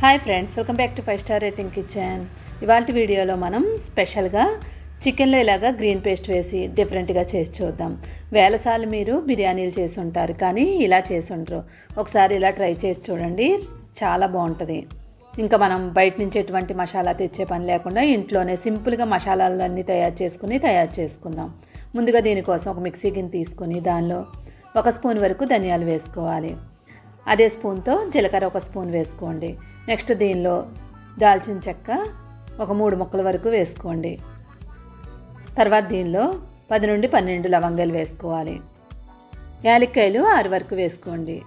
Hi friends welcome back to five star rating kitchen ఇవాళ వీడియోలో మనం స్పెషల్గా చికెన్లో ఇలాగా గ్రీన్ పేస్ట్ వేసి డిఫరెంట్గా చేసి చూద్దాం. వేలసార్లు మీరు బిర్యానీలు చేసి ఉంటారు కానీ ఇలా చేసి ఉండరు. ఒకసారి ఇలా ట్రై చేసి చూడండి చాలా బాగుంటుంది. ఇంకా మనం బయట నుంచి ఎటువంటి మసాలా తెచ్చే పని లేకుండా ఇంట్లోనే సింపుల్గా మసాలాలన్నీ తయారు చేసుకుని తయారు చేసుకుందాం. ముందుగా దీనికోసం ఒక మిక్సీ గిన్నె తీసుకొని దానిలో ఒక స్పూన్ వరకు ధనియాలు వేసుకోవాలి. అదే స్పూన్తో జీలకర్ర ఒక స్పూన్ వేసుకోండి. నెక్స్ట్ దీనిలో దాల్చిన చెక్క ఒక మూడు ముక్కల వరకు వేసుకోండి. తర్వాత దీనిలో పది నుండి పన్నెండు లవంగాలు వేసుకోవాలి. యాలక్కాయలు ఆరు వరకు వేసుకోండి.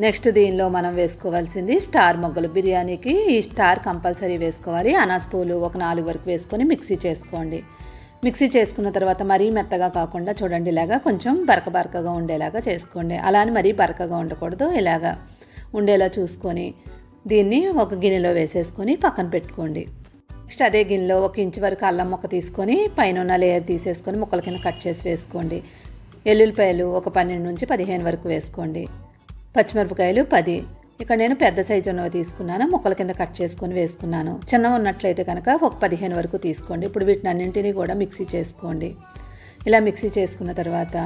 నెక్స్ట్ దీనిలో మనం వేసుకోవాల్సింది స్టార్ మొగ్గలు. బిర్యానీకి ఈ స్టార్ కంపల్సరీ వేసుకోవాలి. అనాస్ పూలు ఒక నాలుగు వరకు వేసుకొని మిక్సీ చేసుకోండి. మిక్సీ చేసుకున్న తర్వాత మరీ మెత్తగా కాకుండా చూడండి ఇలాగా కొంచెం బరక బరకగా ఉండేలాగా చేసుకోండి. అలా అని మరీ బరకగా ఉండకూడదు ఇలాగా ఉండేలా చూసుకొని దీన్ని ఒక గిన్నెలో వేసేసుకొని పక్కన పెట్టుకోండి. నెక్స్ట్ అదే గిన్నెలో ఒక ఇంచు వరకు అల్లం ముక్క తీసుకొని పైన ఉన్న లేయర్ తీసేసుకొని ముక్కల కింద కట్ చేసి వేసుకోండి. ఎల్లుల్లిపాయలు ఒక పన్నెండు నుంచి పదిహేను వరకు వేసుకోండి. పచ్చిమిరపకాయలు పది. ఇక్కడ నేను పెద్ద సైజు ఉన్నవి తీసుకున్నాను. ముక్కల కింద కట్ చేసుకొని వేసుకున్నాను. చిన్న ఉన్నట్లయితే కనుక ఒక పదిహేను వరకు తీసుకోండి. ఇప్పుడు వీటిని అన్నింటినీ కూడా మిక్సీ చేసుకోండి. ఇలా మిక్సీ చేసుకున్న తర్వాత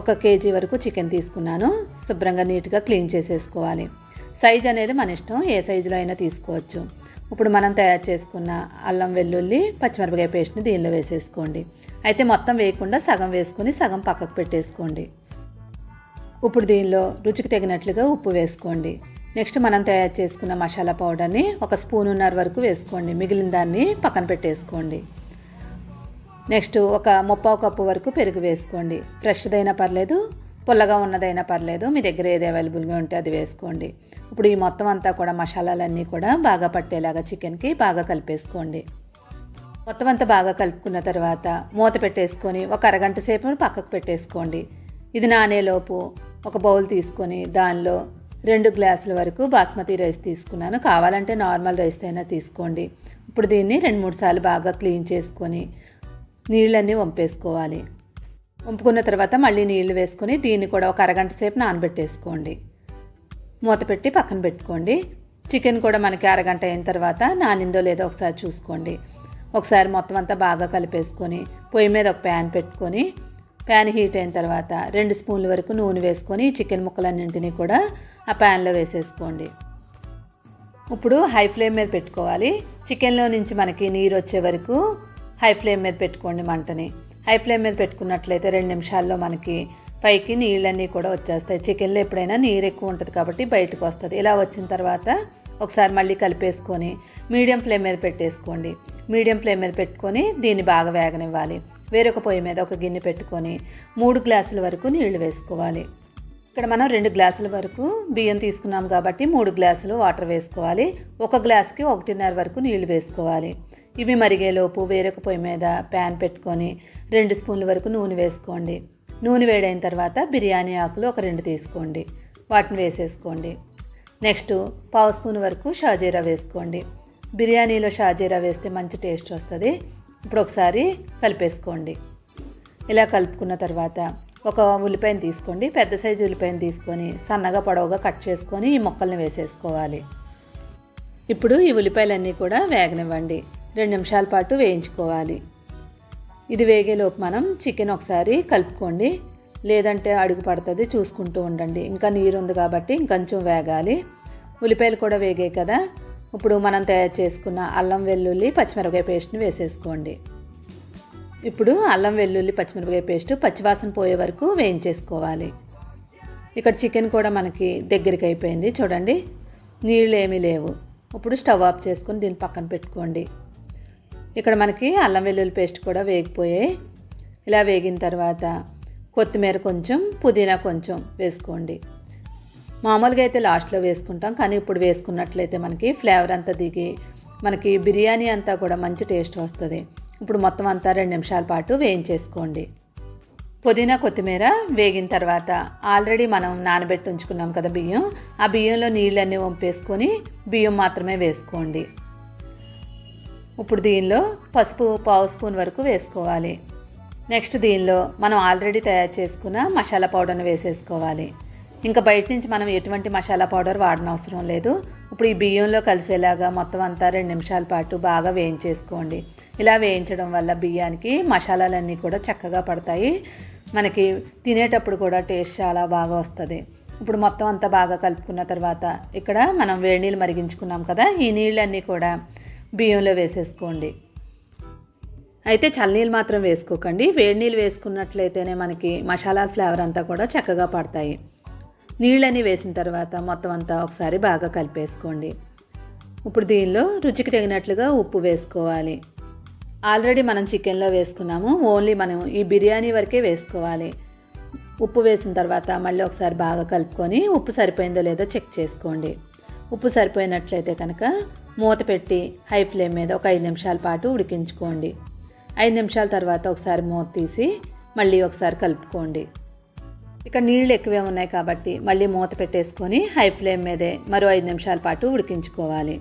ఒక కేజీ వరకు చికెన్ తీసుకున్నాను. శుభ్రంగా నీట్గా క్లీన్ చేసేసుకోవాలి. సైజ్ అనేది మన ఇష్టం. ఏ సైజులో అయినా తీసుకోవచ్చు. ఇప్పుడు మనం తయారు చేసుకున్న అల్లం వెల్లుల్లి పచ్చిమిరపకాయ పేస్ట్ని దీనిలో వేసేసుకోండి. అయితే మొత్తం వేయకుండా సగం వేసుకొని సగం పక్కకు పెట్టేసుకోండి. ఇప్పుడు దీనిలో రుచికి తగినట్లుగా ఉప్పు వేసుకోండి. నెక్స్ట్ మనం తయారు చేసుకున్న మసాలా పౌడర్ని ఒక స్పూనున్నర వరకు వేసుకోండి. మిగిలిన దాన్ని పక్కన పెట్టేసుకోండి. నెక్స్ట్ ఒక ముప్పావు కప్పు వరకు పెరుగు వేసుకోండి. ఫ్రెష్దైనా పర్లేదు పుల్లగా ఉన్నదైనా పర్లేదు మీ దగ్గర ఏది అవైలబుల్గా ఉంటే అది వేసుకోండి. ఇప్పుడు ఈ మొత్తం అంతా కూడా మసాలాలన్నీ కూడా బాగా పట్టేలాగా చికెన్కి బాగా కలిపేసుకోండి. మొత్తం అంతా బాగా కలుపుకున్న తర్వాత మూత పెట్టేసుకొని ఒక అరగంట సేపు పక్కకు పెట్టేసుకోండి. ఇది నానేలోపు ఒక బౌల్ తీసుకొని దానిలో రెండు గ్లాసుల వరకు బాస్మతి రైస్ తీసుకున్నాను. కావాలంటే నార్మల్ రైస్ అయినా తీసుకోండి. ఇప్పుడు దీన్ని రెండు మూడు సార్లు బాగా క్లీన్ చేసుకొని నీళ్ళన్నీ వంపేసుకోవాలి. వంపుకున్న తర్వాత మళ్ళీ నీళ్ళు వేసుకొని దీన్ని కూడా ఒక అరగంట సేపు నానబెట్టేసుకోండి. మూత పెట్టి పక్కన పెట్టుకోండి. చికెన్ కూడా మనకి అరగంట అయిన తర్వాత నానిందో లేదో ఒకసారి చూసుకోండి. ఒకసారి మొత్తం అంతా బాగా కలిపేసుకొని పొయ్యి మీద ఒక ప్యాన్ పెట్టుకొని ప్యాన్ హీట్ అయిన తర్వాత రెండు స్పూన్ల వరకు నూనె వేసుకొని చికెన్ ముక్కలన్నింటినీ కూడా ఆ ప్యాన్లో వేసేసుకోండి. ఇప్పుడు హై ఫ్లేమ్ మీద పెట్టుకోవాలి. చికెన్లో నుంచి మనకి నీరు వచ్చే వరకు హై ఫ్లేమ్ మీద పెట్టుకోండి మంటని. హై ఫ్లేమ్ మీద పెట్టుకున్నట్లయితే రెండు నిమిషాల్లో మనకి పైకి నీళ్ళన్నీ కూడా వచ్చేస్తాయి. చికెన్లో ఎప్పుడైనా నీరు ఎక్కువ ఉంటుంది కాబట్టి బయటకు వస్తుంది. ఇలా వచ్చిన తర్వాత ఒకసారి మళ్ళీ కలిపేసుకొని మీడియం ఫ్లేమ్ మీద పెట్టేసుకోండి. మీడియం ఫ్లేమ్ మీద పెట్టుకొని దీన్ని బాగా వేగనివ్వాలి. వేరొక పొయ్యి మీద ఒక గిన్నె పెట్టుకొని మూడు గ్లాసుల వరకు నీళ్ళు వేసుకోవాలి. ఇక్కడ మనం రెండు గ్లాసుల వరకు బియ్యం తీసుకున్నాం కాబట్టి మూడు గ్లాసులు వాటర్ వేసుకోవాలి. ఒక గ్లాస్కి ఒకటిన్నర వరకు నీళ్ళు వేసుకోవాలి. ఇవి మరిగేలోపు వేరొక పొయ్యి మీద ప్యాన్ పెట్టుకొని రెండు స్పూన్ల వరకు నూనె వేసుకోండి. నూనె వేడైన తర్వాత బిర్యానీ ఆకులు ఒక రెండు తీసుకోండి. వాటిని వేసేసుకోండి. నెక్స్ట్ పావు స్పూన్ వరకు షాజీరా వేసుకోండి. బిర్యానీలో షాజీరా వేస్తే మంచి టేస్ట్ వస్తుంది. ఇప్పుడు ఒకసారి కలిపేసుకోండి. ఇలా కలుపుకున్న తర్వాత ఒక ఉల్లిపాయను తీసుకోండి. పెద్ద సైజు ఉల్లిపాయను తీసుకొని సన్నగా పొడవుగా కట్ చేసుకొని ఈ మొక్కల్ని వేసేసుకోవాలి. ఇప్పుడు ఈ ఉల్లిపాయలన్నీ కూడా వేగనివ్వండి. రెండు నిమిషాల పాటు వేయించుకోవాలి. ఇది వేగేలోపు మనం చికెన్ ఒకసారి కలుపుకోండి. లేదంటే అడుగు పడుతుంది చూసుకుంటూ ఉండండి. ఇంకా నీరు ఉంది కాబట్టి ఇంకొంచెం వేగాలి. ఉల్లిపాయలు కూడా వేగాయి కదా. ఇప్పుడు మనం తయారు చేసుకున్న అల్లం వెల్లుల్లి పచ్చిమిరపకాయ పేస్ట్ని వేసేసుకోండి. ఇప్పుడు అల్లం వెల్లుల్లి పచ్చిమిరపకాయ పేస్ట్ పచ్చివాసన పోయే వరకు వేయించేసుకోవాలి. ఇక్కడ చికెన్ కూడా మనకి దగ్గరికి అయిపోయింది చూడండి. నీళ్ళు ఏమీ లేవు. ఇప్పుడు స్టవ్ ఆఫ్ చేసుకొని దీన్ని పక్కన పెట్టుకోండి. ఇక్కడ మనకి అల్లం వెల్లుల్లి పేస్ట్ కూడా వేగిపోయాయి. ఇలా వేగిన తర్వాత కొత్తిమీర కొంచెం పుదీనా కొంచెం వేసుకోండి. మామూలుగా అయితే లాస్ట్లో వేసుకుంటాం కానీ ఇప్పుడు వేసుకున్నట్లయితే మనకి ఫ్లేవర్ అంతా దిగి మనకి బిర్యానీ అంతా కూడా మంచి టేస్ట్ వస్తుంది. ఇప్పుడు మొత్తం అంతా రెండు నిమిషాల పాటు వేయించేసుకోండి. పుదీనా కొత్తిమీర వేగిన తర్వాత ఆల్రెడీ మనం నానబెట్టి ఉంచుకున్నాం కదా బియ్యం ఆ బియ్యంలో నీళ్ళన్నీ వంపేసుకొని బియ్యం మాత్రమే వేసుకోండి. ఇప్పుడు దీనిలో పసుపు పావు స్పూన్ వరకు వేసుకోవాలి. నెక్స్ట్ దీనిలో మనం ఆల్రెడీ తయారు చేసుకున్న మసాలా పౌడర్ని వేసేసుకోవాలి. ఇంకా బయట నుంచి మనం ఎటువంటి మసాలా పౌడర్ వాడనవసరం లేదు. ఇప్పుడు ఈ బియ్యంలో కలిసేలాగా మొత్తం అంతా రెండు నిమిషాల పాటు బాగా వేయించేసుకోండి. ఇలా వేయించడం వల్ల బియ్యానికి మసాలాలన్నీ కూడా చక్కగా పడతాయి. మనకి తినేటప్పుడు కూడా టేస్ట్ చాలా బాగా వస్తుంది. ఇప్పుడు మొత్తం అంతా బాగా కలుపుకున్న తర్వాత ఇక్కడ మనం వేడి నీళ్ళు మరిగించుకున్నాం కదా ఈ నీళ్ళన్నీ కూడా బియ్యంలో వేసేసుకోండి. అయితే చల్లనీళ్ళు మాత్రం వేసుకోకండి. వేడి నీళ్ళు వేసుకున్నట్లయితేనే మనకి మసాలా ఫ్లేవర్ అంతా కూడా చక్కగా పడతాయి. నీళ్ళని వేసిన తర్వాత మొత్తం అంతా ఒకసారి బాగా కలిపేసుకోండి. ఇప్పుడు దీనిలో రుచికి తగినట్లుగా ఉప్పు వేసుకోవాలి. ఆల్రెడీ మనం చికెన్లో వేసుకున్నాము. ఓన్లీ మనం ఈ బిర్యానీ వరకే వేసుకోవాలి. ఉప్పు వేసిన తర్వాత మళ్ళీ ఒకసారి బాగా కలుపుకొని ఉప్పు సరిపోయిందో లేదో చెక్ చేసుకోండి. ఉప్పు సరిపోయినట్లయితే కనుక మూత పెట్టి హై ఫ్లేమ్ మీద ఒక ఐదు నిమిషాల పాటు ఉడికించుకోండి. ఐదు నిమిషాల తర్వాత ఒకసారి మూత తీసి మళ్ళీ ఒకసారి కలుపుకోండి. ఇక నీళ్ళు ఎక్కువే ఉన్నాయి కాబట్టి మళ్ళీ మూత పెట్టేసుకొని హై ఫ్లేమ్ మీదే మరో ఐదు నిమిషాల పాటు ఉడికించుకోవాలి.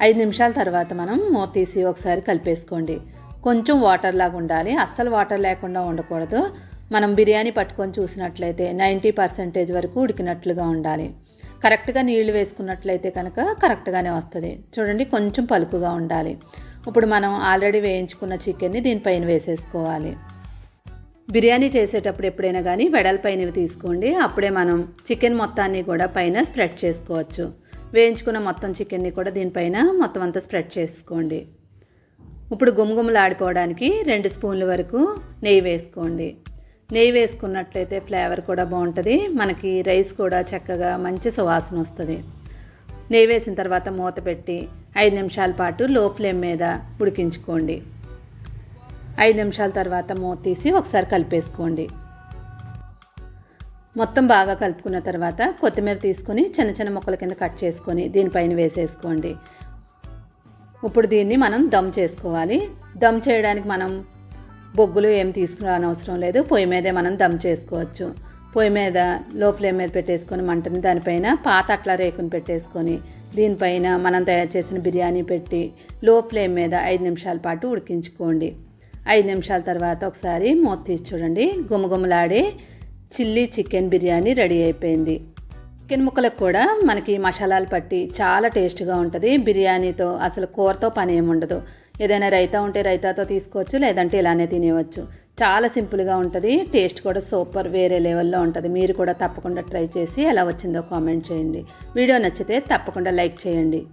ఐదు నిమిషాల తర్వాత మనం మూత తీసి ఒకసారి కలిపేసుకోండి. కొంచెం వాటర్ లాగా ఉండాలి. అస్సలు వాటర్ లేకుండా ఉండకూడదు. మనం బిర్యానీ పట్టుకొని చూసినట్లయితే నైంటీ పర్సెంటేజ్ వరకు ఉడికినట్లుగా ఉండాలి. కరెక్ట్గా నీళ్ళు వేసుకున్నట్లయితే కనుక కరెక్ట్గానే వస్తుంది. చూడండి కొంచెం పలుకుగా ఉండాలి. ఇప్పుడు మనం ఆల్రెడీ వేయించుకున్న చికెన్ని దీనిపైన వేసేసుకోవాలి. బిర్యానీ చేసేటప్పుడు ఎప్పుడైనా కానీ వెడల్పైనవి తీసుకోండి. అప్పుడే మనం చికెన్ మొత్తాన్ని కూడా పైన స్ప్రెడ్ చేసుకోవచ్చు. వేయించుకున్న మొత్తం చికెన్ని కూడా దీనిపైన మొత్తం అంతా స్ప్రెడ్ చేసుకోండి. ఇప్పుడు గుమగుమలాడిపోవడానికి రెండు స్పూన్ల వరకు నెయ్యి వేసుకోండి. నెయ్యి వేసుకున్నట్లయితే ఫ్లేవర్ కూడా బాగుంటుంది. మనకి రైస్ కూడా చక్కగా మంచి సువాసన వస్తుంది. నెయ్యి వేసిన తర్వాత మూత పెట్టి ఐదు నిమిషాల పాటు లో ఫ్లేమ్ మీద ఉడికించుకోండి. ఐదు నిమిషాల తర్వాత మూత తీసి ఒకసారి కలిపేసుకోండి. మొత్తం బాగా కలుపుకున్న తర్వాత కొత్తిమీర తీసుకొని చిన్న చిన్న ముక్కల కింద కట్ చేసుకొని దీనిపైన వేసేసుకోండి. ఇప్పుడు దీన్ని మనం దమ్ చేసుకోవాలి. దమ్ చేయడానికి మనం బొగ్గులు ఏం తీసుకురానవసరం లేదు. పొయ్యి మీదే మనం దమ్ చేసుకోవచ్చు. పొయ్యి మీద లో ఫ్లేమ్ మీద పెట్టేసుకొని మంటని దానిపైన పాత అట్లా రేకుని పెట్టేసుకొని దీనిపైన మనం తయారు చేసిన బిర్యానీ పెట్టి లో ఫ్లేమ్ మీద ఐదు నిమిషాల పాటు ఉడికించుకోండి. ఐదు నిమిషాల తర్వాత ఒకసారి మూత తీసి చూడండి. గుమగుమలాడే చిల్లీ చికెన్ బిర్యానీ రెడీ అయిపోయింది. చికెన్ ముక్కలకు కూడా మనకి మసాలాలు పట్టి చాలా టేస్ట్గా ఉంటుంది. బిర్యానీతో అసలు కూరతో పని ఏమి ఉండదు. ఏదైనా రైతా ఉంటే రైతాతో తీసుకోవచ్చు లేదంటే ఇలానే తినేవచ్చు చాలా సింపుల్గా ఉంటుంది. టేస్ట్ కూడా సూపర్ వేరే లెవెల్లో ఉంటుంది. మీరు కూడా తప్పకుండా ట్రై చేసి ఎలా వచ్చిందో కామెంట్ చేయండి. వీడియో నచ్చితే తప్పకుండా లైక్ చేయండి.